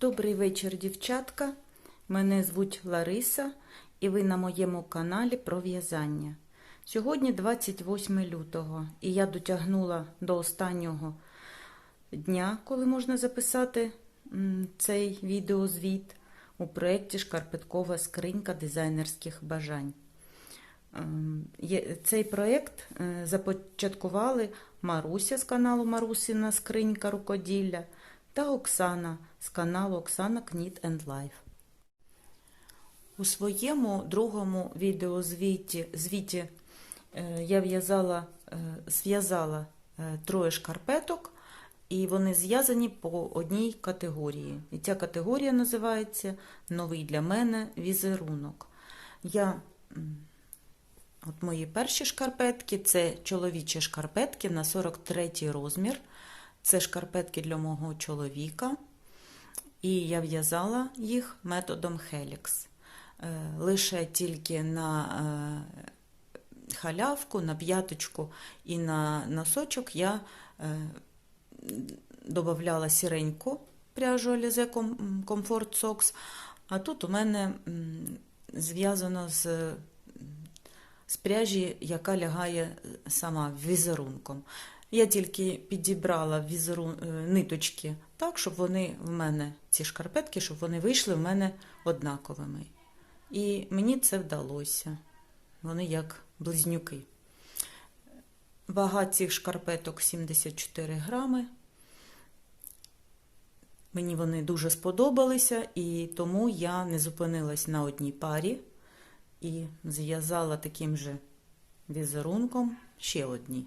Добрий вечір, дівчатка. Мене звуть Лариса, і ви на моєму каналі про в'язання. Сьогодні 28 лютого, і я дотягнула до останнього дня, коли можна записати цей відеозвіт у проєкті Шкарпеткова скринька дизайнерських бажань. Ем, Цей проєкт е, започаткували Маруся з каналу Марусина Скринька рукоділля та Оксана з каналу Оксана Knit and Life. У своєму другому відеозвіті звіті е, я в'язала, е, зв'язала е, троє шкарпеток, і вони зв'язані по одній категорії. І ця категорія називається Новий для мене візерунок. Я От мої перші шкарпетки це чоловічі шкарпетки на 43 розмір. Це шкарпетки для мого чоловіка. І я в'язала їх методом. Е, Лише тільки на е, халявку, на п'яточку і на носочок я е, додавала сіреньку пряжу Alize Comfort Socks, а тут у мене зв'язано з з пряжі, яка лягає сама візерунком. Я тільки підібрала візерун... е, ниточки так, щоб вони в мене, ці шкарпетки, щоб вони вийшли в мене однаковими. І мені це вдалося. Вони як близнюки. Вага цих шкарпеток 74 грами. Мені вони дуже сподобалися, і тому я не зупинилась на одній парі і зв'язала таким же візерунком ще одні.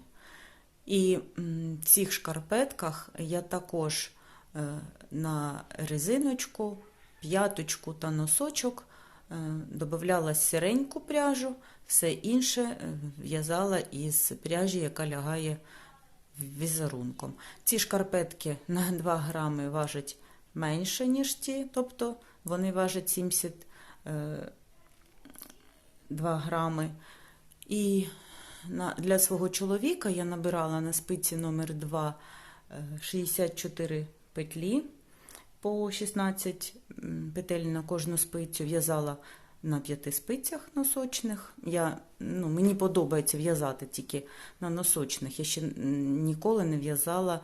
І в цих шкарпетках я також е, на резиночку, п'яточку та носочок е, додавала сіреньку пряжу, все інше е, в'язала із пряжі, яка лягає візерунком. Ці шкарпетки на 2 грами важать менше, ніж ті, тобто вони важать 70 е, 2 грами. І для свого чоловіка я набирала на спиці номер 2 е, 64 петлі по 16 петель на кожну спицю. В'язала на п'яти спицях носочних. Я, ну, мені подобається в'язати тільки на носочних. Я ще ніколи не в'язала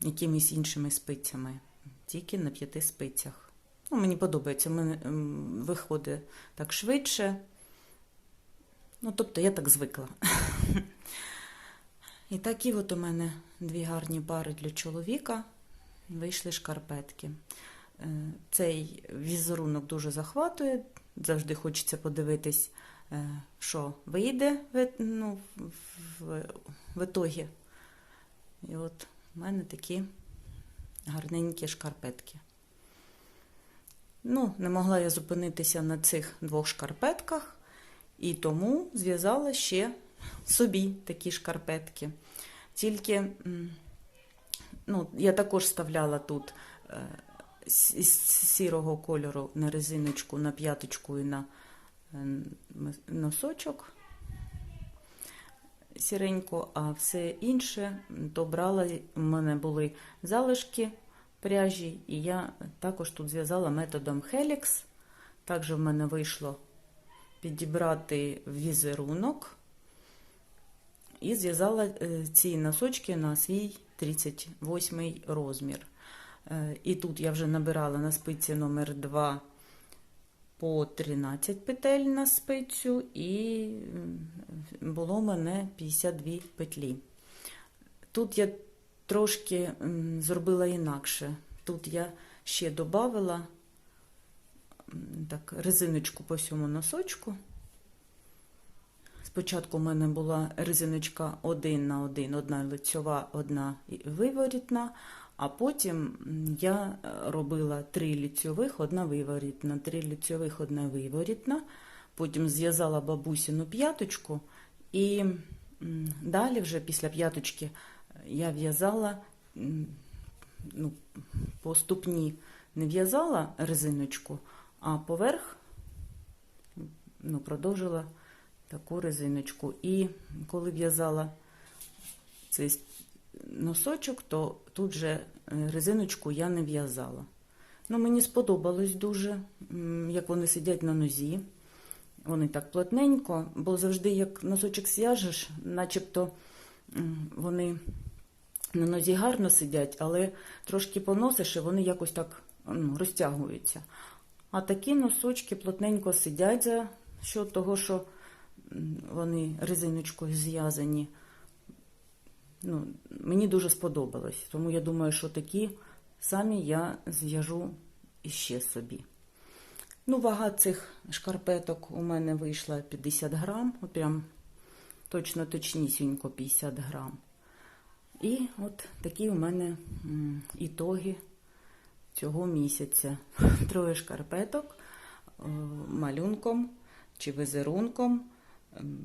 якимись іншими спицями, тільки на п'яти спицях. Ну, мені подобається, мене м, виходить так швидше. Ну, тобто я так звикла. І такі от у мене дві гарні пари для чоловіка. Вийшли шкарпетки. Е, Цей візерунок дуже захватує. Завжди хочеться подивитись, е, що вийде в, ну, в, в ітогі. І от у мене такі гарненькі шкарпетки. Ну, не могла я зупинитися на цих двох шкарпетках, і тому зв'язала ще собі такі шкарпетки. Тільки ну, я також вставляла тут е, з сірого кольору на резиночку, на п'яточку і на е, носочок сіренько, а все інше м, то брала, у мене були залишки пряжі, і я також тут зв'язала методом Helix. Також в мене вийшло підібрати візерунок і зв'язала е, ці носочки на свій 38 розмір. Е, І тут я вже набирала на спиці номер 2 по 13 петель на спицю, і було в мене 52 петлі. Тут я трошки зробила інакше. Тут я ще додавала так, резиночку по всьому носочку. Спочатку в мене була резиночка один на один, одна лицьова, одна виворітна, а потім я робила три лицьових, одна виворітна, три лицьових, одна виворітна. Потім зв'язала бабусину п'яточку, і далі, вже після п'яточки, я в'язала ну, по ступні не в'язала резиночку, а поверх ну, продовжила таку резиночку. І коли в'язала цей носочок, то тут же е, резиночку я не в'язала. Ну, мені сподобалось дуже, як вони сидять на нозі. Вони так плотненько, бо завжди, як носочок зв'яжеш, начебто вони на нозі гарно сидять, але трошки поносиш, і вони якось так ну, розтягуються. А такі носочки плотненько сидять за що того, що вони резиночкою зв'язані. Ну, мені дуже сподобалось, тому я думаю, що такі самі я зв'яжу іще собі. Ну, вага цих шкарпеток у мене вийшла 50 грам, от прям точно точнісінько 50 грам. І от такі у мене ітоги цього місяця. Троє шкарпеток е, малюнком чи візерунком ем,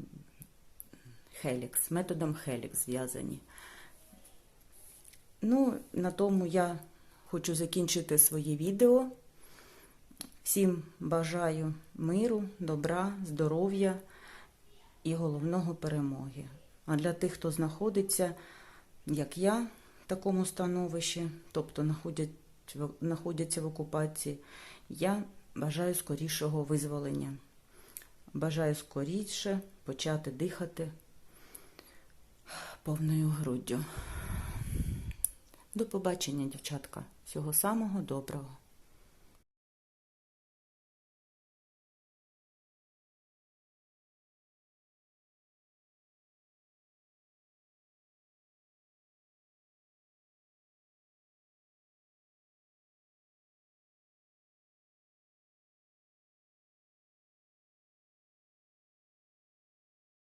Helix, методом Helix зв'язані. Ну, на тому я хочу закінчити своє відео. Всім бажаю миру, добра, здоров'я і головного перемоги. А для тих, хто знаходиться, як я, в такому становищі, тобто знаходять, знаходяться в окупації, я бажаю скорішого визволення. Бажаю скоріше почати дихати повною груддю. До побачення, дівчатка. Всього самого доброго.